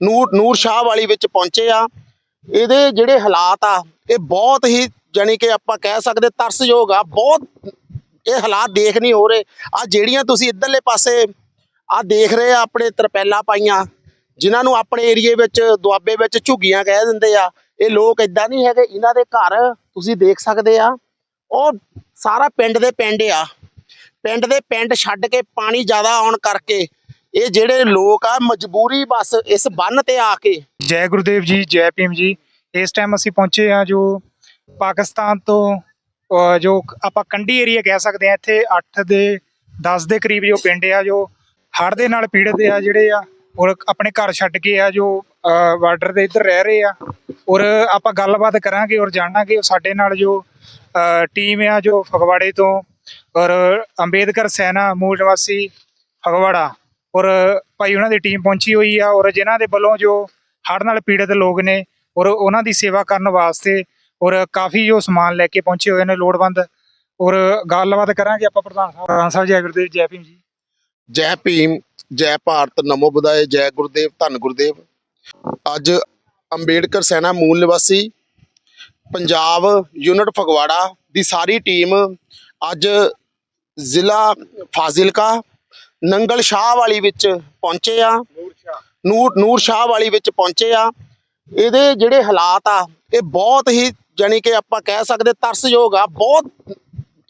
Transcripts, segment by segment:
ਨੂਰ ਨੂਰ ਸ਼ਾਹ ਵਾਲੀ ਵਿੱਚ ਪਹੁੰਚੇ ਆ। ਇਹਦੇ ਜਿਹੜੇ ਹਾਲਾਤ ਆ, ਇਹ ਬਹੁਤ ਹੀ ਜਾਣੀ ਕਿ ਆਪਾਂ ਕਹਿ ਸਕਦੇ ਤਰਸਯੋਗ ਆ, ਬਹੁਤ ਇਹ ਹਾਲਾਤ ਦੇਖ ਨਹੀਂ ਹੋ ਰਹੇ। ਆ ਜਿਹੜੀਆਂ ਤੁਸੀਂ ਇਧਰਲੇ ਪਾਸੇ ਆ ਦੇਖ ਰਹੇ ਆ ਆਪਣੇ ਤਰਪੈਲਾ ਪਾਈਆਂ, ਜਿਨ੍ਹਾਂ ਨੂੰ ਆਪਣੇ ਏਰੀਏ ਵਿੱਚ, ਦੁਆਬੇ ਵਿੱਚ ਝੁੱਗੀਆਂ ਕਹਿ ਦਿੰਦੇ ਆ, ਇਹ ਲੋਕ ਇਦਾਂ ਨਹੀਂ ਹੈਗੇ, ਇਹਨਾਂ ਦੇ ਘਰ ਤੁਸੀਂ ਦੇਖ ਸਕਦੇ ਆ। ਉਹ ਸਾਰਾ ਪਿੰਡ ਦੇ ਪਿੰਡ ਆ। ਪਿੰਡ ਦੇ ਪਿੰਡ ਛੱਡ ਕੇ ਪਾਣੀ ਜ਼ਿਆਦਾ ਆਉਣ ਕਰਕੇ ਇਹ ਜਿਹੜੇ ਲੋਕ ਆ, ਮਜਬੂਰੀ ਬਸ ਇਸ ਬੰਨ ਤੇ ਆ ਕੇ। ਜੈ ਗੁਰਦੇਵ ਜੀ, ਜੈ ਭੀਮ ਜੀ। ਇਸ ਟਾਈਮ ਅਸੀਂ ਪਹੁੰਚੇ ਹਾਂ ਜੋ ਪਾਕਿਸਤਾਨ ਤੋਂ ਜੋ ਆਪਾਂ ਕੰਢੀ ਏਰੀਆ ਕਹਿ ਸਕਦੇ ਹਾਂ, ਇੱਥੇ 8 ਦੇ 10 ਦੇ ਕਰੀਬ ਜੋ ਪਿੰਡ ਆ, ਜੋ ਹੜ੍ਹ ਦੇ ਨਾਲ ਪੀੜਤ ਆ, ਜਿਹੜੇ ਆ, ਔਰ ਆਪਣੇ ਘਰ ਛੱਡ ਕੇ ਆ, ਜੋ ਬਾਰਡਰ ਦੇ ਇੱਧਰ ਰਹਿ ਰਹੇ ਆ। ਔਰ ਆਪਾਂ ਗੱਲਬਾਤ ਕਰਾਂਗੇ ਔਰ ਜਾਣਾਂਗੇ ਸਾਡੇ ਨਾਲ ਜੋ ਟੀਮ ਆ ਜੋ ਫਗਵਾੜੇ ਤੋਂ। ਔਰ ਅੰਬੇਦਕਰ ਸੈਨਾ, ਮੂਲ ਨਿਵਾਸੀ ਫਗਵਾੜਾ। ਔਰ ਭਾਈ ਉਹਨਾਂ ਦੀ ਟੀਮ ਪਹੁੰਚੀ ਹੋਈ ਆ ਔਰ ਜਿਨ੍ਹਾਂ ਦੇ ਵੱਲੋਂ ਜੋ ਹੜ੍ਹ ਨਾਲ ਪੀੜਤ ਲੋਕ ਨੇ ਔਰ ਉਹਨਾਂ ਦੀ ਸੇਵਾ ਕਰਨ ਵਾਸਤੇ ਔਰ ਕਾਫੀ ਜੋ ਸਮਾਨ ਲੈ ਕੇ ਪਹੁੰਚੇ ਹੋਏ ਨੇ ਲੋੜਵੰਦ, ਔਰ ਗੱਲਬਾਤ ਕਰਾਂਗੇ ਆਪਾਂ ਪ੍ਰਧਾਨ ਸਾਹਿਬ ਪ੍ਰਧਾਨ ਸਾਹਿਬ ਜੈ ਗੁਰਦੇਵ, ਜੈ ਭੀਮ ਜੀ। ਜੈ ਭੀਮ, ਜੈ ਭਾਰਤ, ਨਮੋ ਬੁਦਾਏ ਜੈ ਗੁਰਦੇਵ, ਧੰਨ ਗੁਰਦੇਵ। ਅੱਜ ਅੰਬੇਡਕਰ ਸੈਨਾ ਮੂਲ ਨਿਵਾਸੀ, ਪੰਜਾਬ ਯੂਨਿਟ ਫਗਵਾੜਾ ਦੀ ਸਾਰੀ ਟੀਮ ਅੱਜ ਜ਼ਿਲ੍ਹਾ ਫਾਜ਼ਿਲਕਾ ਨੰਗਲ ਸ਼ਾਹ ਵਾਲੀ ਵਿੱਚ ਪਹੁੰਚੇ ਆ। ਨੂਰ ਨੂਰ ਸ਼ਾਹ ਵਾਲੀ ਵਿੱਚ ਪਹੁੰਚੇ ਆ। ਇਹਦੇ ਜਿਹੜੇ ਹਾਲਾਤ ਆ ਇਹ ਬਹੁਤ ਹੀ ਜਾਣੀ ਕਿ ਆਪਾਂ ਕਹਿ ਸਕਦੇ ਤਰਸਯੋਗ ਆ। ਬਹੁਤ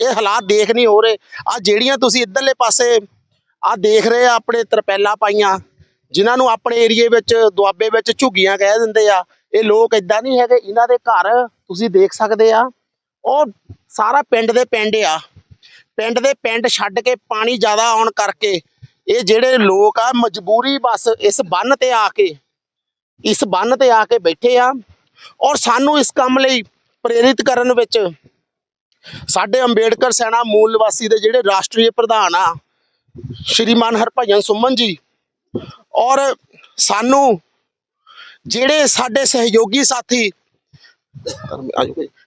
ਇਹ ਹਾਲਾਤ ਦੇਖ ਨਹੀਂ ਹੋ ਰਹੇ। ਆ ਜਿਹੜੀਆਂ ਤੁਸੀਂ ਇਧਰਲੇ ਪਾਸੇ ਆ ਦੇਖ ਰਹੇ ਆ ਆਪਣੇ ਤਰਪੈਲਾ ਪਾਈਆਂ ਜਿਨ੍ਹਾਂ ਨੂੰ ਆਪਣੇ ਏਰੀਏ ਵਿੱਚ ਦੁਆਬੇ ਵਿੱਚ ਝੁੱਗੀਆਂ ਕਹਿ ਦਿੰਦੇ ਆ ਇਹ ਲੋਕ ਇਦਾਂ ਨਹੀਂ ਹੈਗੇ। ਇਹਨਾਂ ਦੇ ਘਰ ਤੁਸੀਂ ਦੇਖ ਸਕਦੇ ਆ। ਉਹ ਸਾਰਾ ਪਿੰਡ ਦੇ ਪਿੰਡ ਆ। ਪਿੰਡ ਦੇ ਪਿੰਡ ਛੱਡ ਕੇ ਪਾਣੀ ਜ਼ਿਆਦਾ ਆਉਣ ਕਰਕੇ ਇਹ ਜਿਹੜੇ ਲੋਕ ਆ ਮਜਬੂਰੀ ਬਸ ਇਸ ਬੰਨ ਤੇ ਆ ਕੇ, ਇਸ ਬੰਨ ਤੇ ਆ ਕੇ ਬੈਠੇ ਆ ਔਰ ਸਾਨੂੰ ਇਸ ਕੰਮ ਲਈ ਪ੍ਰੇਰਿਤ ਕਰਨ ਵਿੱਚ ਸਾਡੇ ਅੰਬੇਡਕਰ ਸੈਨਾ ਮੂਲ ਨਿਵਾਸੀ ਦੇ ਜਿਹੜੇ ਰਾਸ਼ਟਰੀ ਪ੍ਰਧਾਨ ਆ, ਸ਼੍ਰੀਮਾਨ ਹਰਭਜਨ ਸੁਮਨ ਜੀ ਔਰ ਸਾਨੂੰ ਜਿਹੜੇ ਸਾਡੇ ਸਹਿਯੋਗੀ ਸਾਥੀ,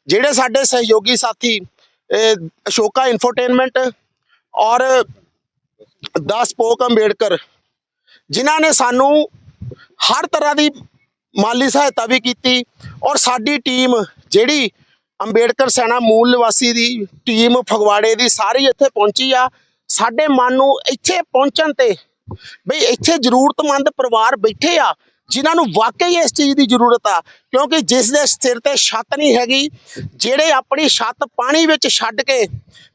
ਜਿਹੜੇ ਸਾਡੇ ਸਹਿਯੋਗੀ ਸਾਥੀ ਇਹ ਅਸ਼ੋਕਾ ਇਨਫੋਟੇਨਮੈਂਟ ਔਰ 10 ਪੋਕ ਅੰਬੇਡਕਰ, ਜਿਨ੍ਹਾਂ ਨੇ ਸਾਨੂੰ ਹਰ ਤਰ੍ਹਾਂ ਦੀ ਮਾਲੀ ਸਹਾਇਤਾ ਵੀ ਕੀਤੀ ਔਰ ਸਾਡੀ ਟੀਮ ਜਿਹੜੀ ਅੰਬੇਡਕਰ ਸੈਨਾ ਮੂਲ ਨਿਵਾਸੀ ਦੀ ਟੀਮ ਫਗਵਾੜੇ ਦੀ ਸਾਰੀ ਇੱਥੇ ਪਹੁੰਚੀ ਆ, ਸਾਡੇ ਮਨ ਨੂੰ ਇੱਥੇ ਪਹੁੰਚਣ ਤੇ ਬਈ ਇੱਥੇ ਜ਼ਰੂਰਤਮੰਦ ਪਰਿਵਾਰ ਬੈਠੇ ਆ ਜਿਨ੍ਹਾਂ ਨੂੰ ਵਾਕਈ ਇਸ ਚੀਜ਼ ਦੀ ਜ਼ਰੂਰਤ ਆ, ਕਿਉਂਕਿ ਜਿਸ ਦੇ ਸਿਰ ਤੇ ਛੱਤ ਨਹੀਂ ਹੈਗੀ, ਜਿਹੜੇ ਆਪਣੀ ਛੱਤ ਪਾਣੀ ਵਿੱਚ ਛੱਡ ਕੇ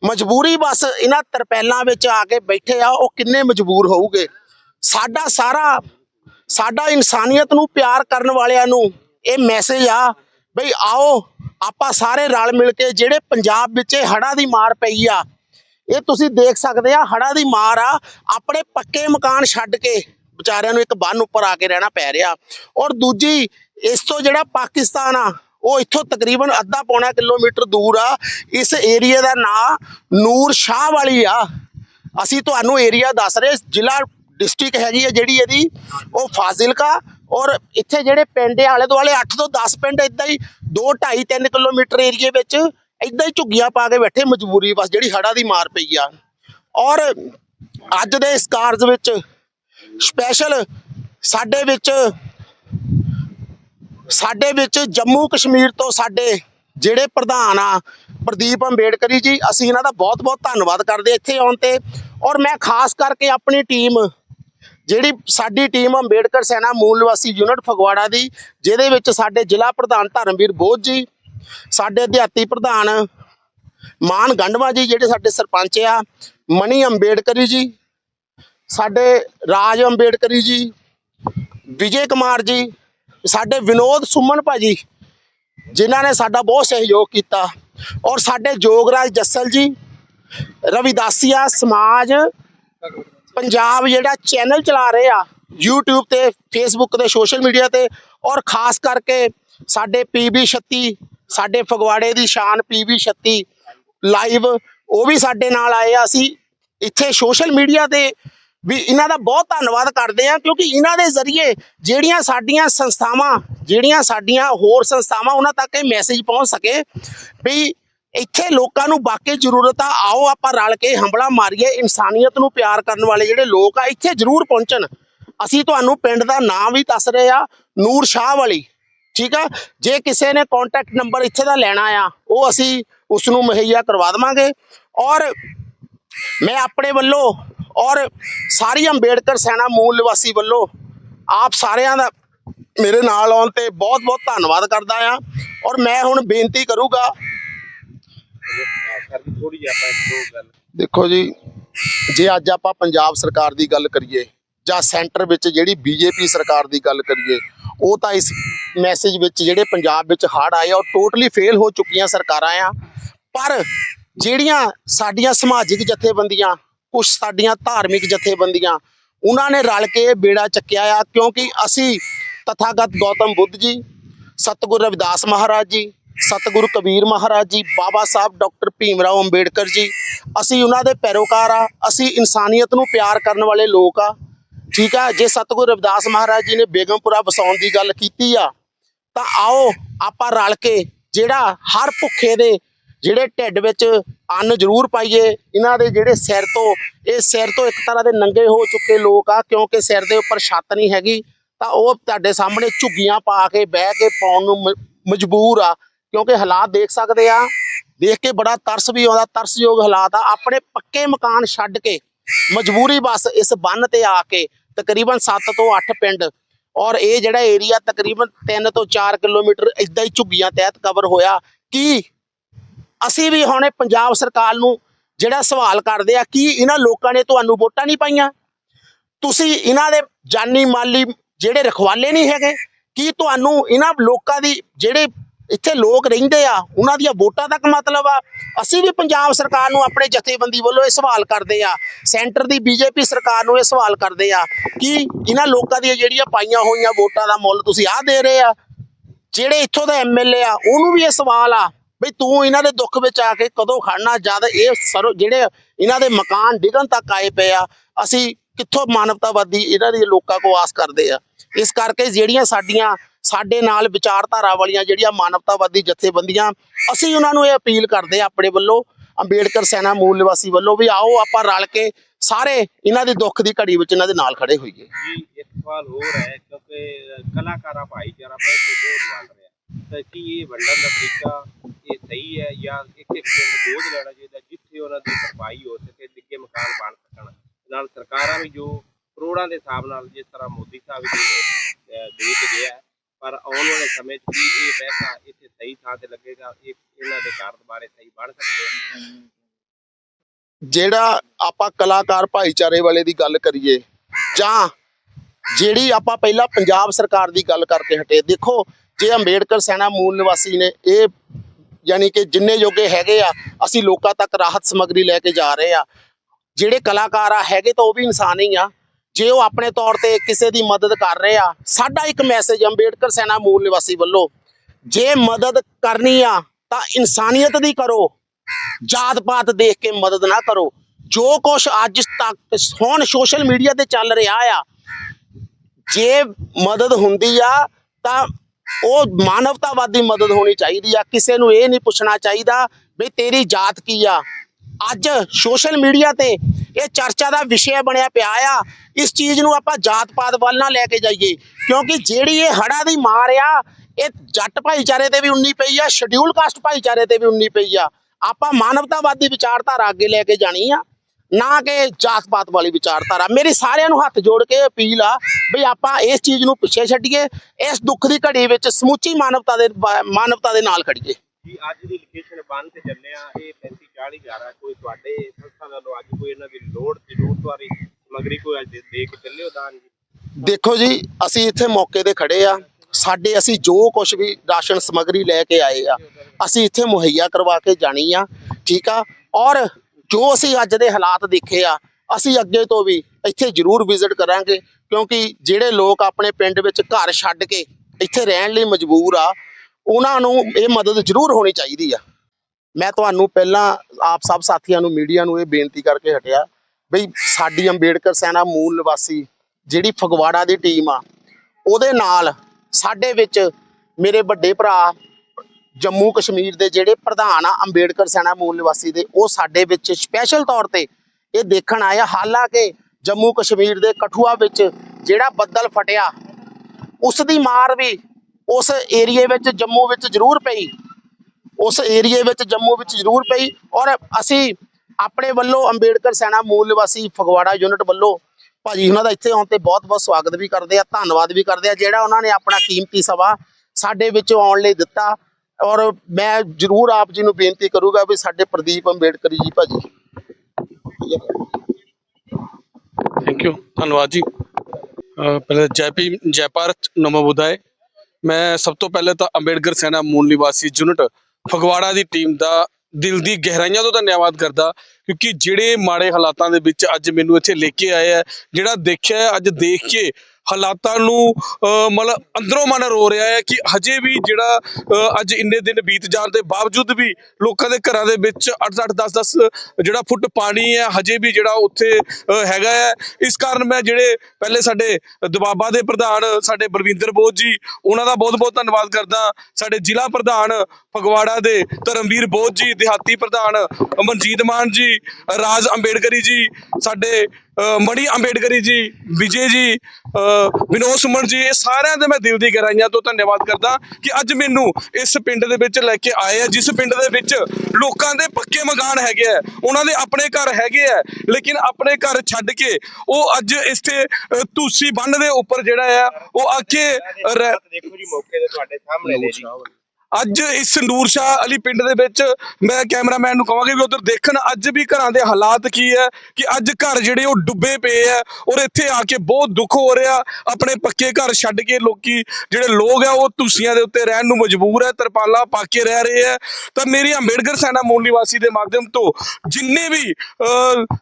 ਮਜਬੂਰੀ ਬਸ ਇਹਨਾਂ ਤਰਪੈਲਾਂ ਵਿੱਚ ਆ ਕੇ ਬੈਠੇ ਆ, ਉਹ ਕਿੰਨੇ ਮਜਬੂਰ ਹੋਊਗੇ? ਸਾਡਾ ਸਾਰਾ, ਸਾਡਾ ਇਨਸਾਨੀਅਤ ਨੂੰ ਪਿਆਰ ਕਰਨ ਵਾਲਿਆਂ ਨੂੰ ਇਹ ਮੈਸੇਜ ਆ ਬਈ ਆਓ, ਆਪਾਂ ਸਾਰੇ ਰਲ ਮਿਲ ਕੇ ਜਿਹੜੇ ਪੰਜਾਬ ਵਿੱਚ ਇਹ ਹੜ੍ਹਾਂ ਦੀ ਮਾਰ ਪਈ ਆ, ਇਹ ਤੁਸੀਂ ਦੇਖ ਸਕਦੇ ਆ, ਹੜ੍ਹਾਂ ਦੀ ਮਾਰ ਆ, ਆਪਣੇ ਪੱਕੇ ਮਕਾਨ ਛੱਡ ਕੇ ਵਿਚਾਰਿਆਂ ਨੂੰ ਇੱਕ ਬੰਨ ਉੱਪਰ ਆ ਕੇ ਰਹਿਣਾ ਪੈ ਰਿਹਾ। ਔਰ ਦੂਜੀ, ਇਸ ਤੋਂ ਜਿਹੜਾ ਪਾਕਿਸਤਾਨ ਆ, ਉਹ ਇੱਥੋਂ ਤਕਰੀਬਨ ਅੱਧਾ ਪੌਣਾ ਕਿਲੋਮੀਟਰ ਦੂਰ ਆ। ਇਸ ਏਰੀਆ ਦਾ ਨਾਂ ਨੂਰ ਸ਼ਾਹ ਵਾਲੀ ਆ। ਅਸੀਂ ਤੁਹਾਨੂੰ ਏਰੀਆ ਦੱਸ ਰਹੇ, ਜ਼ਿਲ੍ਹਾ ਡਿਸਟ੍ਰਿਕਟ ਹੈਗੀ ਹੈ ਜਿਹੜੀ ਇਹਦੀ, ਉਹ ਫਾਜ਼ਿਲਕਾ। ਔਰ ਇੱਥੇ ਜਿਹੜੇ ਪਿੰਡ ਆਲੇ ਦੁਆਲੇ 8 ਤੋਂ 10 ਪਿੰਡ ਇਦਾਂ ਹੀ 2 2.5 3 ਕਿਲੋਮੀਟਰ ਏਰੀਏ ਵਿੱਚ ਇਦਾਂ ਹੀ ਝੁੱਗੀਆਂ ਪਾ ਕੇ ਬੈਠੇ ਮਜਬੂਰੀ ਬਸ ਜਿਹੜੀ ਹੜਾ ਦੀ ਮਾਰ ਪਈ ਆ। ਔਰ ਅੱਜ ਦੇ ਇਸ ਕਾਰਜ ਵਿੱਚ ਸਪੈਸ਼ਲ ਸਾਡੇ ਵਿੱਚ ਸਾਡੇ ਵਿੱਚ ਜੰਮੂ ਕਸ਼ਮੀਰ ਤੋਂ ਸਾਡੇ ਜਿਹੜੇ ਪ੍ਰਧਾਨ ਆ, ਪ੍ਰਦੀਪ ਅੰਬੇਡਕਰੀ ਜੀ ਅਸੀਂ ਇਹਨਾਂ ਦਾ ਬਹੁਤ ਬਹੁਤ ਧੰਨਵਾਦ ਕਰਦੇ ਇੱਥੇ ਆਉਣ ਤੇ। ਔਰ ਮੈਂ ਖਾਸ ਕਰਕੇ ਆਪਣੀ ਟੀਮ, ਜਿਹੜੀ ਸਾਡੀ ਟੀਮ ਅੰਬੇਡਕਰ ਸੈਨਾ ਮੂਲ ਨਿਵਾਸੀ ਯੂਨਿਟ ਫਗਵਾੜਾ ਦੀ, ਜਿਹਦੇ ਵਿੱਚ ਸਾਡੇ ਜ਼ਿਲ੍ਹਾ ਪ੍ਰਧਾਨ ਧਰਮਵੀਰ ਬੋਧ ਜੀ, ਸਾਡੇ ਦਿਹਾਤੀ ਪ੍ਰਧਾਨ ਮਾਨ ਗੰਡਵਾ ਜੀ, ਜਿਹੜੇ ਸਾਡੇ ਸਰਪੰਚ ਆ, ਮਨੀ ਅੰਬੇਡਕਰੀ ਜੀ ਸਾਡੇ ਰਾਜ ਅੰਬੇਡਕਰੀ ਜੀ, ਵਿਜੇ ਕੁਮਾਰ ਜੀ, ਸਾਡੇ ਵਿਨੋਦ ਸੁਮਨ ਭਾਜੀ, ਜਿਨ੍ਹਾਂ ਨੇ ਸਾਡਾ ਬਹੁਤ ਸਹਿਯੋਗ ਕੀਤਾ। ਔਰ ਸਾਡੇ ਜੋਗਰਾਜ ਜੱਸਲ ਜੀ ਰਵਿਦਾਸੀਆ ਸਮਾਜ, ਪੰਜਾਬ ਜਿਹੜਾ ਚੈਨਲ ਚਲਾ ਰਹੇ ਆ, YouTube ਤੇ, Facebook ਤੇ, ਸੋਸ਼ਲ ਮੀਡੀਆ ਤੇ, ਔਰ ਖਾਸ ਕਰਕੇ ਸਾਡੇ PB 36 ਸਾਡੇ ਫਗਵਾੜੇ ਦੀ ਸ਼ਾਨ PB 36 ਲਾਈਵ ਉਹ ਵੀ ਸਾਡੇ ਨਾਲ ਆਏ ਆ ਅਸੀਂ। ਇੱਥੇ ਸੋਸ਼ਲ ਮੀਡੀਆ ਤੇ ਵੀ ਇਹਨਾਂ ਦਾ ਬਹੁਤ ਧੰਨਵਾਦ ਕਰਦੇ ਆ ਕਿਉਂਕਿ ਇਹਨਾਂ ਦੇ ਜ਼ਰੀਏ ਜਿਹੜੀਆਂ ਸਾਡੀਆਂ ਸੰਸਥਾਵਾਂ, ਜਿਹੜੀਆਂ ਸਾਡੀਆਂ ਹੋਰ ਸੰਸਥਾਵਾਂ, ਉਹਨਾਂ ਤੱਕ ਇਹ ਮੈਸੇਜ ਪਹੁੰਚ ਸਕੇ ਵੀ ਇੱਥੇ ਲੋਕਾਂ ਨੂੰ ਬਾਕੀ ਜ਼ਰੂਰਤ ਆ ਆਓ ਆਪਾਂ ਰਲ ਕੇ ਹੰਬਲਾ ਮਾਰੀਏ, ਇਨਸਾਨੀਅਤ ਨੂੰ ਪਿਆਰ ਕਰਨ ਵਾਲੇ ਜਿਹੜੇ ਲੋਕ ਆ, ਇੱਥੇ ਜ਼ਰੂਰ ਪਹੁੰਚਣ। ਅਸੀਂ ਤੁਹਾਨੂੰ ਪਿੰਡ ਦਾ ਨਾਮ ਵੀ ਦੱਸ ਰਹੇ ਆ ਨੂਰ ਸ਼ਾਹ ਵਾਲੀ, ਠੀਕ ਆ? ਜੇ ਕਿਸੇ ਨੇ ਕੰਟੈਕਟ ਨੰਬਰ ਇੱਥੇ ਦਾ ਲੈਣਾ ਆ, ਉਹ ਅਸੀਂ ਉਸ ਨੂੰ ਮੁਹੱਈਆ ਕਰਵਾ ਦੇਵਾਂਗੇ। ਔਰ ਮੈਂ ਆਪਣੇ ਵੱਲੋਂ ਔਰ ਸਾਰੀ ਅੰਬੇਡਕਰ ਸੈਨਾ ਮੂਲ ਨਿਵਾਸੀ ਵੱਲੋਂ ਆਪ ਸਾਰਿਆਂ ਦਾ ਮੇਰੇ ਨਾਲ ਆਉਣ ਤੇ ਬਹੁਤ ਬਹੁਤ ਧੰਨਵਾਦ ਕਰਦਾ ਆ। ਔਰ ਮੈਂ ਹੁਣ ਬੇਨਤੀ ਕਰੂੰਗਾ। ਦੇਖੋ ਜੀ, ਜੇ ਅੱਜ ਆਪਾਂ ਪੰਜਾਬ ਸਰਕਾਰ ਦੀ ਗੱਲ ਕਰੀਏ ਜਾਂ ਸੈਂਟਰ ਵਿੱਚ ਜਿਹੜੀ ਬੀਜੇਪੀ ਸਰਕਾਰ ਦੀ ਗੱਲ ਕਰੀਏ, ਉਹ ਤਾਂ ਇਸ ਮੈਸੇਜ ਵਿੱਚ ਜਿਹੜੇ ਪੰਜਾਬ ਵਿੱਚ ਹੜ ਆਏ ਆ, ਉਹ ਟੋਟਲੀ ਫੇਲ ਹੋ ਚੁੱਕੀਆਂ ਸਰਕਾਰਾਂ ਆ। ਪਰ ਜਿਹੜੀਆਂ ਸਾਡੀਆਂ ਸਮਾਜਿਕ ਜਥੇਬੰਦੀਆਂ ਕੁਝ ਸਾਡੀਆਂ ਧਾਰਮਿਕ ਜਥੇਬੰਦੀਆਂ, ਉਹਨਾਂ ਨੇ ਰਲ ਕੇ ਇਹ ਬੇੜਾ ਚੱਕਿਆ ਆ, ਕਿਉਂਕਿ ਅਸੀਂ ਤਥਾਗਤ ਗੌਤਮ ਬੁੱਧ ਜੀ, ਸਤਿਗੁਰੂ ਰਵਿਦਾਸ ਮਹਾਰਾਜ ਜੀ, ਸਤਿਗੁਰੂ ਕਬੀਰ ਮਹਾਰਾਜ ਜੀ, ਬਾਬਾ ਸਾਹਿਬ ਡਾਕਟਰ ਭੀਮ ਰਾਓ ਅੰਬੇਡਕਰ ਜੀ, ਅਸੀਂ ਉਹਨਾਂ ਦੇ ਪੈਰੋਕਾਰ ਆ, ਅਸੀਂ ਇਨਸਾਨੀਅਤ ਨੂੰ ਪਿਆਰ ਕਰਨ ਵਾਲੇ ਲੋਕ ਆ, ਠੀਕ ਆ, ਜੇ ਸਤਿਗੁਰੂ ਰਵਿਦਾਸ ਮਹਾਰਾਜ ਜੀ ਨੇ ਬੇਗਮਪੁਰਾ ਵਸਾਉਣ ਦੀ ਗੱਲ ਕੀਤੀ ਆ, ਤਾਂ ਆਓ ਆਪਾਂ ਰਲ ਕੇ ਜਿਹੜਾ ਹਰ ਭੁੱਖੇ ਦੇ ਜਿਹੜੇ ਢਿੱਡ ਵਿੱਚ ਅੰਨ ਜ਼ਰੂਰ ਪਾਈਏ, ਇਹਨਾਂ ਦੇ ਜਿਹੜੇ ਸਿਰ ਤੋਂ, ਇਹ ਸਿਰ ਤੋਂ ਇੱਕ ਤਰ੍ਹਾਂ ਦੇ ਨੰਗੇ ਹੋ ਚੁੱਕੇ ਲੋਕ ਆ, ਕਿਉਂਕਿ ਸਿਰ ਦੇ ਉੱਪਰ ਛੱਤ ਨਹੀਂ ਹੈਗੀ, ਤਾਂ ਉਹ ਤੁਹਾਡੇ ਸਾਹਮਣੇ ਝੁੱਗੀਆਂ ਪਾ ਕੇ ਬਹਿ ਕੇ ਪਾਉਣ ਨੂੰ ਮ- ਮਜਬੂਰ ਆ। ਕਿਉਂਕਿ ਹਾਲਾਤ ਦੇਖ ਸਕਦੇ ਆ, ਦੇਖ ਕੇ ਬੜਾ ਤਰਸ ਵੀ ਆਉਂਦਾ, ਤਰਸਯੋਗ ਹਾਲਾਤ ਆ। ਆਪਣੇ ਪੱਕੇ ਮਕਾਨ ਛੱਡ ਕੇ, ਮਜਬੂਰੀ ਬਸ ਇਸ ਬੰਨ ਤੇ ਆ ਕੇ, ਤਕਰੀਬਨ 7 ਤੋਂ 8 ਪਿੰਡ, ਔਰ ਇਹ ਜਿਹੜਾ ਏਰੀਆ ਤਕਰੀਬਨ 3 ਤੋਂ 4 ਕਿਲੋਮੀਟਰ ਇਦਾਂ ਹੀ ਝੁੱਗੀਆਂ ਤਹਿਤ ਕਵਰ ਹੋਇਆ। ਕੀ ਅਸੀਂ ਵੀ ਹੁਣੇ ਪੰਜਾਬ ਸਰਕਾਰ ਨੂੰ ਜਿਹੜਾ ਸਵਾਲ ਕਰਦੇ ਆ, ਕੀ ਇਹਨਾਂ ਲੋਕਾਂ ਨੇ ਤੁਹਾਨੂੰ ਵੋਟਾਂ ਨਹੀਂ ਪਾਈਆਂ? ਤੁਸੀਂ ਇਹਨਾਂ ਦੇ ਜਾਨੀ ਮਾਲੀ ਜਿਹੜੇ ਰਖਵਾਲੇ ਨਹੀਂ ਹੈਗੇ, ਕੀ ਤੁਹਾਨੂੰ ਇਹਨਾਂ ਲੋਕਾਂ ਦੀ ਜਿਹੜੇ ਇੱਥੇ ਲੋਕ ਰਹਿੰਦੇ ਆ, ਉਹਨਾਂ ਦੀਆਂ ਵੋਟਾਂ ਤੱਕ ਮਤਲਬ ਆ? ਅਸੀਂ ਵੀ ਪੰਜਾਬ ਸਰਕਾਰ ਨੂੰ ਆਪਣੇ ਜਥੇਬੰਦੀ ਵੱਲੋਂ ਇਹ ਸਵਾਲ ਕਰਦੇ ਆ, ਸੈਂਟਰ ਦੀ ਬੀਜੇਪੀ ਸਰਕਾਰ ਨੂੰ ਇਹ ਸਵਾਲ ਕਰਦੇ ਆ, ਕਿ ਇਹਨਾਂ ਲੋਕਾਂ ਦੀਆਂ ਜਿਹੜੀਆਂ ਪਾਈਆਂ ਹੋਈਆਂ ਵੋਟਾਂ ਦਾ ਮੁੱਲ ਤੁਸੀਂ ਆਹ ਦੇ ਰਹੇ ਆ? ਜਿਹੜੇ ਇੱਥੋਂ ਦਾ ਐਮਐਲਏ ਆ, ਉਹਨੂੰ ਵੀ ਇਹ ਸਵਾਲ ਆ ਬਈ ਤੂੰ ਇਹਨਾਂ ਦੇ ਦੁੱਖ ਵਿੱਚ ਆ ਕੇ ਕਦੋਂ ਖੜਨਾ? ਜਦ ਇਹ ਸਰੋ ਜਿਹੜੇ ਇਹਨਾਂ ਦੇ ਮਕਾਨ ਡਿੱਗਣ ਤੱਕ ਆਏ ਪਏ ਆ, ਅਸੀਂ ਕਿੱਥੋਂ ਮਾਨਵਤਾਵਾਦੀ ਇਹਨਾਂ ਦੇ ਲੋਕਾਂ ਕੋ ਆਸ ਕਰਦੇ ਆ? ਇਸ ਕਰਕੇ ਜਿਹੜੀਆਂ ਸਾਡੀਆਂ, ਸਾਡੇ ਨਾਲ ਵਿਚਾਰਧਾਰਾ ਵਾਲੀਆਂ ਜਿਹੜੀਆਂ ਮਾਨਵਤਾਵਾਦੀ ਜਥੇਬੰਦੀਆਂ, ਅਸੀਂ ਉਹਨਾਂ ਨੂੰ ਇਹ ਅਪੀਲ ਕਰਦੇ ਆ ਆਪਣੇ ਵੱਲੋਂ, ਅੰਬੇਡਕਰ ਸੈਨਾ ਮੂਲ ਨਿਵਾਸੀ ਵੱਲੋਂ ਵੀ ਆਓ, ਆਪਾਂ ਰਲ ਕੇ ਸਾਰੇ ਇਹਨਾਂ ਦੇ ਦੁੱਖ ਦੀ ਘੜੀ ਵਿੱਚ ਇਹਨਾਂ ਦੇ ਨਾਲ ਖੜੇ ਹੋਈਏ। ਜੀ, ਇੱਕ ਸਵਾਲ ਹੋਰ ਹੈ, ਕਿਉਂਕਿ ਕਲਾਕਾਰਾਂ, ਭਾਈਚਾਰਾ, ਬਹੁਤ ਵੰਡ ਰਿਹਾ। ਤਾਂ ਕੀ ਇਹ ਵੰਡਣ ਦਾ ਤਰੀਕਾ ਇਹ ਸਹੀ ਹੈ ਜਾਂ ਇੱਕ ਪਿੰਡ ਗੋਦ ਲੈਣਾ ਚਾਹੀਦਾ ਜਿੱਥੇ ਉਹਨਾਂ ਦੀ ਭਰਪਾਈ ਹੋ ਸਕੇ ਡਿੱਗੇ ਮਕਾਨ ਬਣ ਸਕਣ। ਨਾਲ ਸਰਕਾਰਾਂ ਵੀ ਜੋ ਕਰੋੜਾਂ ਦੇ ਹਿਸਾਬ ਨਾਲ ਜਿਸ ਤਰ੍ਹਾਂ ਮੋਦੀ ਸਾਹਿਬ ਦੇ ਦੇ ਕੇ ਗਿਆ ਪਰ ਆਉਣ ਵਾਲੇ ਸਮੇਂ 'ਚ ਵੀ ਇਹ ਪੈਸਾ ਇੱਥੇ ਸਹੀ ਥਾਂ ਤੇ ਲੱਗੇਗਾ, ਇਹ ਇਹਨਾਂ ਦੇ ਘਰ ਦੁਬਾਰੇ ਸਹੀ ਬਣ ਸਕਦੇ ਆ। ਜਿਹੜਾ ਆਪਾਂ ਕਲਾਕਾਰ ਭਾਈਚਾਰੇ ਵਾਲੇ ਦੀ ਗੱਲ ਕਰੀਏ, ਜਾਂ ਜਿਹੜੀ ਆਪਾਂ ਪਹਿਲਾਂ ਪੰਜਾਬ ਸਰਕਾਰ ਦੀ ਗੱਲ ਕਰਕੇ ਹਟੇ, ਦੇਖੋ ਜੇ ਅੰਬੇਡਕਰ ਸੈਨਾ ਮੂਲ ਨਿਵਾਸੀ ਨੇ, ਇਹ ਯਾਨੀ ਕਿ ਜਿੰਨੇ ਯੋਗੇ ਹੈਗੇ ਆ, ਅਸੀਂ ਲੋਕਾਂ ਤੱਕ ਰਾਹਤ ਸਮੱਗਰੀ ਲੈ ਕੇ ਜਾ ਰਹੇ ਆ। ਜਿਹੜੇ ਕਲਾਕਾਰ ਆ, ਹੈਗੇ ਤਾਂ ਉਹ ਵੀ ਇਨਸਾਨ ਹੀ ਆ। ਜੇ ਉਹ ਆਪਣੇ ਤੌਰ ਤੇ ਕਿਸੇ ਦੀ ਮਦਦ ਕਰ ਰਹੇ ਆ, ਸਾਡਾ ਇੱਕ ਮੈਸੇਜ ਅੰਬੇਡਕਰ ਸੈਨਾ ਮੂਲ ਨਿਵਾਸੀ ਵੱਲੋਂ, ਜੇ ਮਦਦ ਕਰਨੀ ਆ, ਤਾਂ ਇਨਸਾਨੀਅਤ ਦੀ ਕਰੋ। ਜਾਤ ਪਾਤ ਦੇਖ ਕੇ ਮਦਦ ਨਾ ਕਰੋ। ਜੋ ਕੁਛ ਅੱਜ ਤੱਕ ਹੁਣ ਸੋਸ਼ਲ ਮੀਡੀਆ ਤੇ ਚੱਲ ਰਿਹਾ ਆ, ਜੇ ਮਦਦ ਹੁੰਦੀ ਆ, ਤਾਂ ਉਹ ਮਾਨਵਤਾਵਾਦੀ ਮਦਦ ਹੋਣੀ ਚਾਹੀਦੀ ਆ, ਕਿਸੇ ਨੂੰ ਇਹ ਨਹੀਂ ਪੁੱਛਣਾ ਚਾਹੀਦਾ ਵੀ ਤੇਰੀ ਜਾਤ ਕੀ ਆ। ਅੱਜ ਸੋਸ਼ਲ ਮੀਡੀਆ ਤੇ ਇਹ ਚਰਚਾ ਦਾ ਵਿਸ਼ਾ ਬਣਿਆ ਪਿਆ ਆ। ਇਸ ਚੀਜ਼ ਨੂੰ ਆਪਾਂ ਜਾਤ ਪਾਤ ਵੱਲ ਨਾ ਲੈ ਕੇ ਜਾਈਏ, ਕਿਉਂਕਿ ਜਿਹੜੀ ਇਹ ਹੜਾ ਦੀ ਮਾਰ ਆ, ਇਹ ਜੱਟ ਭਾਈਚਾਰੇ ਤੇ ਵੀ ਉਨੀ ਪਈ ਆ ਸ਼ਡਿਊਲ ਕਾਸਟ ਭਾਈਚਾਰੇ ਤੇ ਵੀ ਉਨੀ ਪਈ ਆ। ਆਪਾਂ ਮਾਨਵਤਾਵਾਦੀ ਵਿਚਾਰਧਾਰਾ ਅੱਗੇ ਲੈ ਕੇ ਜਾਣੀ ਆ। ਨਾ ਕਿ ਜਾਤ ਪਾਤ ਵਾਲੀ ਵਿਚਾਰਧਾਰਾ। ਮੇਰੀ ਸਾਰਿਆਂ ਨੂੰ ਹੱਥ ਜੋੜ ਕੇ ਅਪੀਲ ਆ ਵੀ ਆਪਾਂ ਇਸ ਚੀਜ਼ ਨੂੰ ਪਿੱਛੇ ਛੱਡੀਏ ਇਸ ਦੁੱਖ ਦੀ ਘੜੀ ਵਿੱਚ ਸਮੁੱਚੀ ਮਾਨਵਤਾ ਦੇ ਮਾਨਵਤਾ ਦੇ ਨਾਲ ਖੜੀਏ। ਜੀ ਅੱਜ ਦੀ ਲੋਕੇਸ਼ਨ ਬੰਨ ਤੇ ਚੱਲਿਆ ਇਹ 35 40 ਘਰ ਆ ਕੋਈ ਤੁਹਾਡੇ ਸੰਸਥਾ ਵੱਲੋਂ ਅੱਜ ਕੋਈ ਇਹਨਾਂ ਦੀ ਲੋੜ ਜ਼ਰੂਰਤ ਵਾਲੀ ਸਮਗਰੀ ਕੋਈ ਅੱਜ ਦੇ ਦੇ ਕੇ ਚੱਲਿਓ ਦਾਨ ਜੀ? ਦੇਖੋ ਜੀ ਅਸੀਂ ਇੱਥੇ ਮੌਕੇ ਤੇ ਖੜੇ ਆ। ਸਾਡੇ ਅਸੀਂ ਜੋ ਕੁਝ ਵੀ ਰਾਸ਼ਨ ਸਮਗਰੀ ਲੈ ਕੇ ਆਏ ਆ ਅਸੀਂ ਇੱਥੇ ਮੁਹੱਈਆ ਕਰਵਾ ਕੇ ਜਾਣੀ ਆ ਠੀਕ ਆ? ਔਰ ਜੋ ਅਸੀਂ ਅੱਜ ਦੇ ਹਾਲਾਤ ਦੇਖੇ ਆ, ਅਸੀਂ ਅੱਗੇ ਤੋਂ ਵੀ ਇੱਥੇ ਜ਼ਰੂਰ ਵਿਜ਼ਿਟ ਕਰਾਂਗੇ, ਕਿਉਂਕਿ ਜਿਹੜੇ ਲੋਕ ਆਪਣੇ ਪਿੰਡ ਵਿੱਚ ਘਰ ਛੱਡ ਕੇ ਇੱਥੇ ਰਹਿਣ ਲਈ ਮਜਬੂਰ ਆ, ਉਹਨਾਂ ਨੂੰ ਇਹ ਮਦਦ ਜ਼ਰੂਰ ਹੋਣੀ ਚਾਹੀਦੀ ਆ। ਮੈਂ ਤੁਹਾਨੂੰ ਪਹਿਲਾਂ ਆਪ ਸਭ ਸਾਥੀਆਂ ਨੂੰ, ਮੀਡੀਆ ਨੂੰ ਇਹ ਬੇਨਤੀ ਕਰਕੇ ਹਟਿਆ ਬਈ ਸਾਡੀ ਅੰਬੇਡਕਰ ਸੈਨਾ ਮੂਲ ਨਿਵਾਸੀ ਜਿਹੜੀ ਫਗਵਾੜਾ ਦੀ ਟੀਮ ਆ, ਉਹਦੇ ਨਾਲ ਸਾਡੇ ਵਿੱਚ ਮੇਰੇ ਵੱਡੇ ਭਰਾ ਜੰਮੂ ਕਸ਼ਮੀਰ ਦੇ ਜਿਹੜੇ ਪ੍ਰਧਾਨ ਆ, ਅੰਬੇਡਕਰ ਸੈਨਾ ਮੂਲ ਨਿਵਾਸੀ ਦੇ, ਉਹ ਸਾਡੇ ਵਿੱਚ ਸਪੈਸ਼ਲ ਤੌਰ ਤੇ ਇਹ ਦੇਖਣ ਆਏ ਆ। ਹਾਲਾਂਕਿ ਜੰਮੂ ਕਸ਼ਮੀਰ ਦੇ ਕਠੂਆ ਵਿੱਚ ਜਿਹੜਾ ਬੱਦਲ ਫਟਿਆ ਉਸ ਦੀ ਮਾਰ ਵੀ ਉਸ ਏਰੀਏ ਵਿੱਚ ਜੰਮੂ ਵਿੱਚ ਜ਼ਰੂਰ ਪਈ। ਉਸ ਏਰੀਏ ਵਿੱਚ ਜੰਮੂ ਵਿੱਚ ਜ਼ਰੂਰ ਪਈ ਔਰ ਅਸੀਂ ਆਪਣੇ ਵੱਲੋਂ ਅੰਬੇਡਕਰ ਸੈਨਾ ਮੂਲ ਨਿਵਾਸੀ ਫਗਵਾੜਾ ਯੂਨਿਟ ਵੱਲੋਂ ਭਾਜੀ ਉਹਨਾਂ ਦਾ ਇੱਥੇ ਆਉਣ ਤੇ ਬਹੁਤ-ਬਹੁਤ ਸਵਾਗਤ ਵੀ ਕਰਦੇ ਆ, ਧੰਨਵਾਦ ਵੀ ਕਰਦੇ ਆ, ਜਿਹੜਾ ਉਹਨਾਂ ਨੇ ਆਪਣਾ ਕੀਮਤੀ ਸਮਾਂ ਸਾਡੇ ਵਿੱਚ ਆਉਣ ਲਈ ਦਿੱਤਾ। ਔਰ ਮੈਂ ਜ਼ਰੂਰ ਆਪ ਜੀ ਨੂੰ ਬੇਨਤੀ ਕਰੂੰਗਾ ਵੀ ਸਾਡੇ ਪ੍ਰਦੀਪ ਅੰਬੇਡਕਰ ਜੀ ਭਾਜੀ। ਥੈਂਕ ਯੂ ਧੰਨਵਾਦ ਜੀ। ਪਹਿਲੇ ਜੈ ਭੀਮ ਜੈ ਭਾਰਤ ਨਮੋ ਮੈਂ ਸਭ ਤੋਂ ਪਹਿਲੇ ਤਾਂ ਅੰਬੇਡਕਰ ਸੈਨਾ ਮੂਲ ਨਿਵਾਸੀ ਯੂਨਿਟ ਫਗਵਾੜਾ ਦੀ ਟੀਮ ਦਾ ਦਿਲ ਦੀ ਗਹਿਰਾਈਆਂ ਤੋਂ ਧੰਨਵਾਦ ਕਰਦਾ ਕਿਉਂਕਿ ਜਿਹੜੇ ਮਾੜੇ ਹਾਲਾਤਾਂ ਦੇ ਵਿੱਚ ਅੱਜ ਮੈਨੂੰ ਇੱਥੇ ਲੈ ਕੇ ਆਏ ਆ ਜਿਹੜਾ ਦੇਖਿਆ ਹੈ, ਅੱਜ ਦੇਖ ਕੇ ਹਾਲਾਤਾਂ ਨੂੰ ਮਤਲਬ ਅੰਦਰੋਂ ਮਨ ਰੋ ਰਿਹਾ ਹੈ ਕਿ ਹਜੇ ਵੀ ਜਿਹੜਾ ਅੱਜ ਇੰਨੇ ਦਿਨ ਬੀਤ ਜਾਣ ਦੇ ਬਾਵਜੂਦ ਵੀ ਲੋਕਾਂ ਦੇ ਘਰਾਂ ਦੇ ਵਿੱਚ 8-8 10-10 ਜਿਹੜਾ ਫੁੱਟ ਪਾਣੀ ਹੈ, ਹਜੇ ਵੀ ਜਿਹੜਾ ਉੱਥੇ ਹੈਗਾ ਹੈ। ਇਸ ਕਾਰਨ ਮੈਂ ਜਿਹੜੇ ਪਹਿਲੇ ਸਾਡੇ ਦੁਆਬਾ ਦੇ ਪ੍ਰਧਾਨ, ਸਾਡੇ ਬਲਵਿੰਦਰ ਬੋਧ ਜੀ, ਉਹਨਾਂ ਦਾ ਬਹੁਤ-ਬਹੁਤ ਧੰਨਵਾਦ ਕਰਦਾ ਸਾਡੇ ਜ਼ਿਲ੍ਹਾ ਪ੍ਰਧਾਨ ਫਗਵਾੜਾ ਦੇ ਧਰਮਵੀਰ ਬੋਧ ਜੀ, ਦਿਹਾਤੀ ਪ੍ਰਧਾਨ ਮਨਜੀਤ ਮਾਨ ਜੀ, ਰਾਜ ਅੰਬੇਡਕਰੀ ਜੀ, ਸਾਡੇ ਅਹ ਮਣੀ ਅੰਬੇਡਕਰੀ ਜੀ ਵਿਜੇ ਜੀ ਵਿਨੋਦ ਸੁਮਨ ਜੀ ਇਹ ਸਾਰਿਆਂ ਦੇ ਮੈਂ ਦਿਲ ਦੀ ਗਹਿਰਾਈਆਂ ਤੋਂ ਧੰਨਵਾਦ ਕਰਦਾ ਕਿ ਅੱਜ ਮੈਨੂੰ ਇਸ ਪਿੰਡ ਦੇ ਵਿੱਚ ਲੈ ਕੇ ਆਏ ਆ ਜਿਸ ਪਿੰਡ ਦੇ ਵਿੱਚ ਲੋਕਾਂ ਦੇ ਪੱਕੇ ਮਕਾਨ ਹੈਗੇ ਆ ਉਹਨਾਂ ਦੇ ਆਪਣੇ ਘਰ ਹੈਗੇ ਆ ਲੇਕਿਨ ਆਪਣੇ ਘਰ ਛੱਡ ਕੇ ਉਹ ਅੱਜ ਇੱਥੇ ਅਹ, ਬੰਨ ਦੇ ਉੱਪਰ ਜਿਹੜਾ ਆ ਉਹ ਆ ਕੇ ਦੇਖੋ ਜੀ ਮੌਕੇ ਤੇ ਤੁਹਾਡੇ ਸਾਹਮਣੇ ਨੇ ਜੀ। ਅੱਜ ਇਸ ਸੰਦੂਰ ਸ਼ਾਹ ਅਲੀ ਪਿੰਡ ਦੇ ਵਿੱਚ ਮੈਂ ਕੈਮਰਾਮੈਨ ਨੂੰ ਕਹਾਂਗਾ ਵੀ ਉਧਰ ਦੇਖਣ ਅੱਜ ਵੀ ਘਰਾਂ ਦੇ ਹਾਲਾਤ ਕੀ ਹੈ ਕਿ ਅੱਜ ਘਰ ਜਿਹੜੇ ਉਹ ਡੁੱਬੇ ਪਏ ਆ ਔਰ ਇੱਥੇ ਆ ਕੇ ਬਹੁਤ ਦੁੱਖ ਹੋ ਰਿਹਾ। ਆਪਣੇ ਪੱਕੇ ਘਰ ਛੱਡ ਕੇ ਲੋਕੀ ਜਿਹੜੇ ਲੋਕ ਆ ਉਹ ਤੁਸੀਆਂ ਦੇ ਉੱਤੇ ਰਹਿਣ ਨੂੰ ਮਜਬੂਰ ਹੈ, ਤਰਪਾਲਾਂ ਪਾ ਕੇ ਰਹਿ ਰਹੇ ਆ। ਤਾਂ ਮੇਰੀ ਅੰਬੇਡਕਰ ਸੈਨਾ ਮੂਲ ਨਿਵਾਸੀ ਦੇ ਮਾਧਿਅਮ ਤੋਂ ਜਿੰਨੇ ਵੀ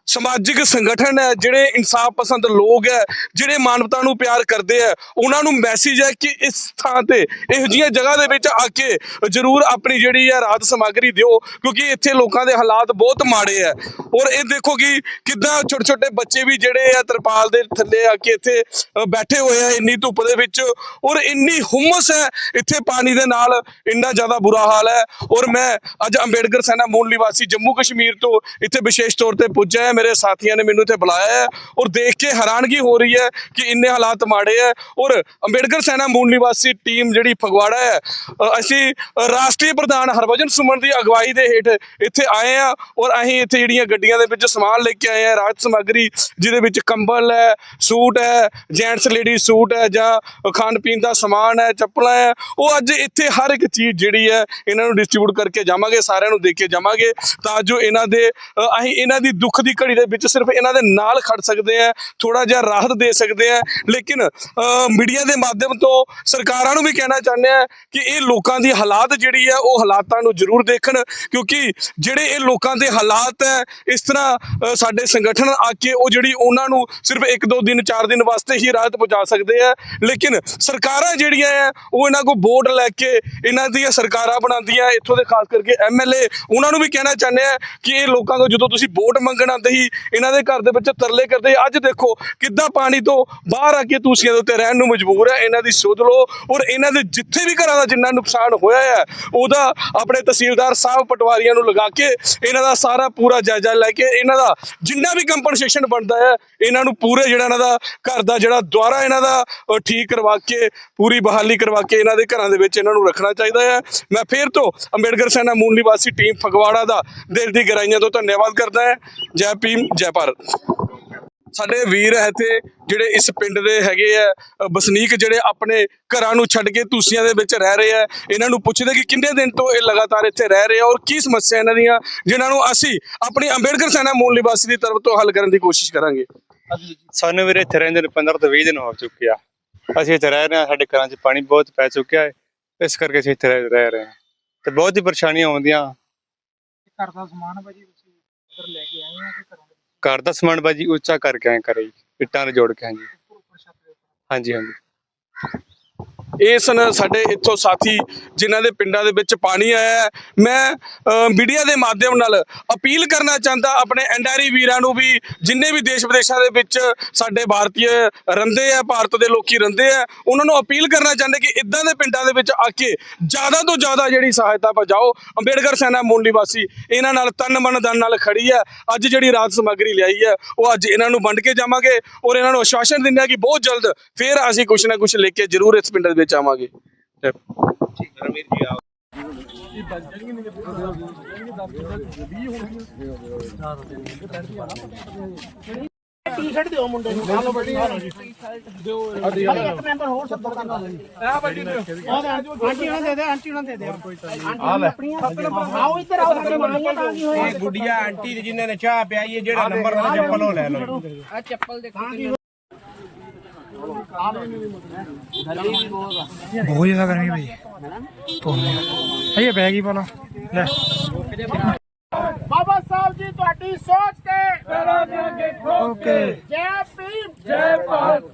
ਸਮਾਜਿਕ ਸੰਗਠਨ ਹੈ, ਜਿਹੜੇ ਇਨਸਾਫ ਪਸੰਦ ਲੋਕ ਹੈ, ਜਿਹੜੇ ਮਾਨਵਤਾ ਨੂੰ ਪਿਆਰ ਕਰਦੇ ਆ, ਉਹਨਾਂ ਨੂੰ ਮੈਸੇਜ ਹੈ ਕਿ ਇਸ ਥਾਂ ਤੇ, ਇਹੋ ਜਿਹੀਆਂ ਜਗ੍ਹਾ ਦੇ ਵਿੱਚ ਆ ਕੇ ਜਰੂਰ ਆਪਣੀ ਜਿਹੜੀ ਹੈ ਰਾਹਤ ਸਮੱਗਰੀ ਦਿਓ, ਕਿਉਂਕਿ ਇੱਥੇ ਲੋਕਾਂ ਦੇ ਹਾਲਾਤ ਬਹੁਤ ਮਾੜੇ ਆ ਔਰ ਇਹ ਦੇਖੋ ਕਿ ਕਿੱਦਾਂ ਛੋਟੇ ਛੋਟੇ ਬੱਚੇ ਵੀ ਜਿਹੜੇ ਆ ਤਰਪਾਲ ਦੇ ਥੱਲੇ ਆ ਕੇ ਇੱਥੇ ਬੈਠੇ ਹੋਏ ਆ ਇੰਨੀ ਧੁੱਪ ਦੇ ਵਿੱਚ। ਔਰ ਇੰਨੀ ਹੁਮਸ ਹੈ, ਇੱਥੇ ਪਾਣੀ ਦੇ ਨਾਲ ਇੰਨਾ ਜ਼ਿਆਦਾ ਬੁਰਾ ਹਾਲ ਹੈ। ਔਰ ਮੈਂ ਅੱਜ ਅੰਬੇਡਕਰ ਸੈਨਾ ਮੂਲ ਨਿਵਾਸੀ ਜੰਮੂ ਕਸ਼ਮੀਰ ਤੋਂ ਇੱਥੇ ਵਿਸ਼ੇਸ਼ ਤੌਰ ਤੇ ਪੁੱਜਿਆ ਹੈ। ਮੇਰੇ ਸਾਥੀਆਂ ਨੇ ਮੈਨੂੰ ਇੱਥੇ ਬੁਲਾਇਆ ਹੈ ਔਰ ਦੇਖ ਕੇ ਹੈਰਾਨਗੀ ਹੋ ਰਹੀ ਹੈ ਕਿ ਇੰਨੇ ਹਾਲਾਤ ਮਾੜੇ ਹੈ। ਔਰ ਅੰਬੇਡਕਰ ਸੈਨਾ ਮੂਲ ਨਿਵਾਸੀ ਟੀਮ ਜਿਹੜੀ ਫਗਵਾੜਾ ਹੈ ਅਸੀਂ ਅਸੀਂ ਰਾਸ਼ਟਰੀ ਪ੍ਰਧਾਨ ਹਰਭਜਨ ਸੁਮਨ ਦੀ ਅਗਵਾਈ ਦੇ ਹੇਠ ਇੱਥੇ ਆਏ ਆ ਔਰ ਅਸੀਂ ਇੱਥੇ ਜਿਹੜੀਆਂ ਗੱਡੀਆਂ ਦੇ ਵਿੱਚ ਸਮਾਨ ਲੈ ਕੇ ਆਏ ਆ ਰਾਹਤ ਸਮੱਗਰੀ, ਜਿਹਦੇ ਵਿੱਚ ਕੰਬਲ ਹੈ, ਸੂਟ ਹੈ ਜੈਂਟਸ ਲੇਡੀ ਸੂਟ ਹੈ ਜਾਂ ਖਾਣ ਪੀਣ ਦਾ ਸਮਾਨ ਹੈ, ਚੱਪਲਾਂ ਹੈ, ਉਹ ਅੱਜ ਇੱਥੇ ਹਰ ਇੱਕ ਚੀਜ਼ ਜਿਹੜੀ ਹੈ ਇਹਨਾਂ ਨੂੰ ਡਿਸਟ੍ਰੀਬਿਊਟ ਕਰਕੇ ਜਾਵਾਂਗੇ, ਸਾਰਿਆਂ ਨੂੰ ਦੇ ਕੇ ਜਾਵਾਂਗੇ ਤਾਂ ਜੋ ਇਹਨਾਂ ਦੇ ਅਸੀਂ ਇਹਨਾਂ ਦੀ ਦੁੱਖ ਦੀ ਘੜੀ ਦੇ ਵਿੱਚ ਸਿਰਫ ਇਹਨਾਂ ਦੇ ਨਾਲ ਖੜ ਸਕਦੇ ਆ ਥੋੜਾ ਜਿਹਾ ਰਾਹਤ ਦੇ ਸਕਦੇ ਆ ਲੇਕਿਨ ਮੀਡੀਆ ਦੇ ਮਾਧਿਅਮ ਤੋਂ ਸਰਕਾਰਾਂ ਨੂੰ ਵੀ ਕਹਿਣਾ ਚਾਹੁੰਦੇ ਆ ਕਿ ਇਹ ਲੋਕਾਂ ਦੀ ਹਾਲਾਤ ਜਿਹੜੀ ਹੈ ਉਹ ਹਾਲਾਤਾਂ ਨੂੰ ਜ਼ਰੂਰ ਦੇਖਣ, ਕਿਉਂਕਿ ਜਿਹੜੇ ਇਹ ਲੋਕਾਂ ਦੇ ਹਾਲਾਤ ਹੈ ਇਸ ਤਰ੍ਹਾਂ ਸਾਡੇ ਸੰਗਠਨ ਆ ਕੇ ਉਹ ਜਿਹੜੀ ਉਹਨਾਂ ਨੂੰ ਸਿਰਫ ਇੱਕ, ਦੋ ਦਿਨ, ਚਾਰ ਦਿਨ ਵਾਸਤੇ ਹੀ ਰਾਹਤ ਪਹੁੰਚਾ ਸਕਦੇ ਆ ਲੇਕਿਨ ਸਰਕਾਰਾਂ ਜਿਹੜੀਆਂ ਆ, ਉਹ ਇਹਨਾਂ ਕੋਲ ਵੋਟ ਲੈ ਕੇ ਇਹਨਾਂ ਦੀਆਂ ਸਰਕਾਰਾਂ ਬਣਾਉਂਦੀਆਂ, ਇੱਥੋਂ ਦੇ ਖਾਸ ਕਰਕੇ ਐਮਐਲਏ ਉਹਨਾਂ ਨੂੰ ਵੀ ਕਹਿਣਾ ਚਾਹੁੰਦੇ ਆ ਕਿ ਇਹ ਲੋਕਾਂ ਕੋਲ ਜਦੋਂ ਤੁਸੀਂ ਵੋਟ ਮੰਗਣ ਆਉਂਦੇ ਸੀ, ਇਹਨਾਂ ਦੇ ਘਰ ਦੇ ਵਿੱਚ ਤਰਲੇ ਕਰਦੇ ਸੀ। ਅੱਜ ਦੇਖੋ ਕਿੱਦਾਂ ਪਾਣੀ ਤੋਂ ਬਾਹਰ ਆ ਕੇ ਤੁਸੀਆਂ ਦੇ ਉੱਤੇ ਰਹਿਣ ਨੂੰ ਮਜਬੂਰ ਹੈ ਇਹਨਾਂ ਦੀ ਸੋਧ ਲਓ ਔਰ ਇਹਨਾਂ ਦੇ ਜਿੱਥੇ ਵੀ ਘਰਾਂ ਦਾ ਜਿੰਨਾ ਨੁਕਸਾਨ ਹੋਇਆ ਹੈ। ਉਹਦਾ ਆਪਣੇ ਤਹਿਸੀਲਦਾਰ ਸਾਹਿਬ ਪਟਵਾਰੀਆਂ ਨੂੰ ਲਗਾ ਕੇ ਇਹਨਾਂ ਦਾ ਸਾਰਾ ਪੂਰਾ ਜਾਇਜ਼ਾ ਲੈ ਕੇ ਇਹਨਾਂ ਦਾ ਜਿੰਨਾ ਵੀ ਕੰਪਨਸੇਸ਼ਨ ਬਣਦਾ ਹੈ, ਇਹਨਾਂ ਨੂੰ ਪੂਰੇ ਜਿਹੜਾ ਇਹਨਾਂ ਦਾ ਘਰ ਦਾ ਜਿਹੜਾ ਦੁਆਰਾ ਇਹਨਾਂ ਦਾ ਠੀਕ ਕਰਵਾ ਕੇ, ਪੂਰੀ ਬਹਾਲੀ ਕਰਵਾ ਕੇ ਇਹਨਾਂ ਦੇ ਘਰਾਂ ਦੇ ਵਿੱਚ ਇਹਨਾਂ ਨੂੰ ਰੱਖਣਾ ਚਾਹੀਦਾ ਹੈ। ਮੈਂ ਫੇਰ ਤੋਂ ਅੰਬੇਡਕਰ ਸੈਨਾ ਮੂਲ ਨਿਵਾਸੀ ਟੀਮ ਫਗਵਾੜਾ ਦਾ ਦਿਲ ਦੀ ਗਹਿਰਾਈਆਂ ਤੋਂ ਧੰਨਵਾਦ ਕਰਦਾ ਹੈ। ਜੈ ਭੀਮ, ਜੈ ਭਾਰਤ। ਸਾਡੇ ਵੀਰ ਇੱਥੇ ਜਿਹੜੇ ਇਸ ਪਿੰਡ ਦੇ ਹੈਗੇ ਆ ਅ, ਵਸਨੀਕ ਜਿਹੜੇ ਆਪਣੇ ਘਰਾਂ ਨੂੰ ਛੱਡ ਕੇ ਤੁਸੀਆਂ ਦੇ ਵਿੱਚ ਰਹਿ ਰਹੇ ਆ ਇਹਨਾਂ ਨੂੰ ਪੁੱਛਦੇ ਕਿ ਕਿੰਨੇ ਦਿਨ ਤੋਂ ਇਹ ਲਗਾਤਾਰ ਇੱਥੇ ਰਹਿ ਰਹੇ ਆ ਔਰ ਕੀ ਸਮੱਸਿਆ ਇਹਨਾਂ ਦੀਆਂ ਜਿਨ੍ਹਾਂ ਨੂੰ ਅਸੀਂ ਆਪਣੀ ਅੰਬੇਡਕਰ ਸੈਨਾ ਮੂਲ ਨਿਵਾਸੀ ਦੀ ਤਰਫ ਤੋਂ ਹੱਲ ਕਰਨ ਦੀ ਕੋਸ਼ਿਸ਼ ਕਰਾਂਗੇ। ਸਾਨੂੰ ਵੀਰੇ ਇੱਥੇ ਰਹਿੰਦੇ ਨੂੰ 15 ਤੋਂ 20 ਦਿਨ ਹੋ ਚੁੱਕੇ ਆ। ਅਸੀਂ ਇੱਥੇ ਰਹਿ ਰਹੇ ਹਾਂ ਸਾਡੇ ਘਰਾਂ 'ਚ ਪਾਣੀ ਬਹੁਤ ਪੈ ਚੁੱਕਿਆ ਹੈ ਇਸ ਕਰਕੇ ਅਸੀਂ ਇੱਥੇ ਰਹਿ ਰਹਿ ਹਾਂ। ਤੇ ਬਹੁਤ ਹੀ ਪਰੇਸ਼ਾਨੀਆਂ ਆਉਂਦੀਆਂ। ਘਰ ਦਾ ਸਮਾਨ ਭਾਜੀ ਤੁਸੀਂ ਉਧਰ ਲੈ ਕੇ ਆਏ ਆ ਕਿ ਘਰੋਂ ਘਰ ਦਾ ਸਮਾਨ ਬਾਜੀ ਉੱਚਾ ਕਰਕੇ ਆਏ ਕਰੇ ਇੱਟਾਂ ਨਾਲ ਜੋੜ ਕੇ, ਹਾਂਜੀ। ਹਾਂਜੀ ਹਾਂਜੀ। ਇਹ ਸਨ ਸਾਡੇ ਇੱਥੋਂ ਸਾਥੀ ਜਿਨ੍ਹਾਂ ਦੇ ਪਿੰਡਾਂ ਦੇ ਵਿੱਚ ਪਾਣੀ ਆਇਆ ਮੈਂ ਮੀਡੀਆ ਦੇ ਮਾਧਿਅਮ ਨਾਲ ਅਪੀਲ ਕਰਨਾ ਚਾਹੁੰਦਾ, ਆਪਣੇ ਐਨਆਰਈ ਵੀਰਾਂ ਨੂੰ ਵੀ, ਜਿੰਨੇ ਵੀ ਦੇਸ਼ ਵਿਦੇਸ਼ਾਂ ਦੇ ਵਿੱਚ ਸਾਡੇ ਭਾਰਤੀ ਰਹਿੰਦੇ ਆ, ਭਾਰਤ ਦੇ ਲੋਕੀ ਰਹਿੰਦੇ ਆ, ਉਹਨਾਂ ਨੂੰ ਅਪੀਲ ਕਰਨਾ ਚਾਹੁੰਦੇ ਕਿ ਇਦਾਂ ਦੇ ਪਿੰਡਾਂ ਦੇ ਵਿੱਚ ਆ ਕੇ ਜ਼ਿਆਦਾ ਤੋਂ ਜ਼ਿਆਦਾ ਜਿਹੜੀ ਸਹਾਇਤਾ ਪਹੁੰਚਾਓ। ਅੰਬੇਡਕਰ ਸੈਨਾ ਮੂਲ ਨਿਵਾਸੀ, ਇਹਨਾਂ ਨਾਲ ਤਨ ਮਨ ਧਨ ਨਾਲ ਖੜੀ ਹੈ ਅੱਜ ਜਿਹੜੀ ਰਾਤ ਸਮੱਗਰੀ ਲਿਆਈ ਹੈ ਉਹ ਅੱਜ ਇਹਨਾਂ ਨੂੰ ਵੰਡ ਕੇ ਜਾਵਾਂਗੇ ਔਰ ਇਹਨਾਂ ਨੂੰ ਆਸ਼ਵਾਸਨ ਦਿੰਦੇ ਹਾਂ ਕਿ ਬਹੁਤ ਜਲਦ ਫਿਰ ਅਸੀਂ ਕੁਛ ਨਾ ਕੁਛ ਲੈ ਕੇ ਜ਼ਰੂਰ ਇਸ ਪਿੰਡ ਦੇ ਵਿੱਚ ਆਵਾਂਗੇ। ਤੇ ਰਮੀਰ ਜੀ ਆਓ ਟੀ-ਸ਼ਰਟ ਦਿਓ ਮੁੰਡੇ ਨੂੰ ਆ ਲਓ ਬੜੀ ਆ ਲਓ ਜੀ ਦਿਓ ਇੱਕ ਮੈਂਬਰ ਹੋਰ ਸੱਪਰ ਦਾ ਆ ਬੜੀ ਆਂਟੀ ਉਹਨਾਂ ਦੇ ਦੇ ਆਂਟੀ ਉਹਨਾਂ ਦੇ ਦੇ ਆ ਲੈ ਆਓ ਇੱਧਰ ਆਓ ਸਾਡੇ ਮਾਈਆਂ ਤਾਂ ਇਹ ਗੁੱਡੀਆ ਆਂਟੀ ਜਿਨ੍ਹਾਂ ਨੇ ਚਾਹ ਪਿਆਈ ਹੈ ਜਿਹੜਾ ਨੰਬਰ ਚੱਪਲ ਉਹ ਲੈ ਲਓ ਬਹੁਤ ਜ਼ਿਆਦਾ ਗਰਮੀ ਭਾਈ ਭਈਆ ਬੈਗ ਹੀ ਪਾ ਲਓ ਲੈ। ਬਾਬਾ ਸਾਹਿਬ ਜੀ ਤੁਹਾਡੀ ਸੋਚ ਤੇ। ਓਕੇ ਜੈ ਭੀਮ। ਜੈ ਭਾਰਤ।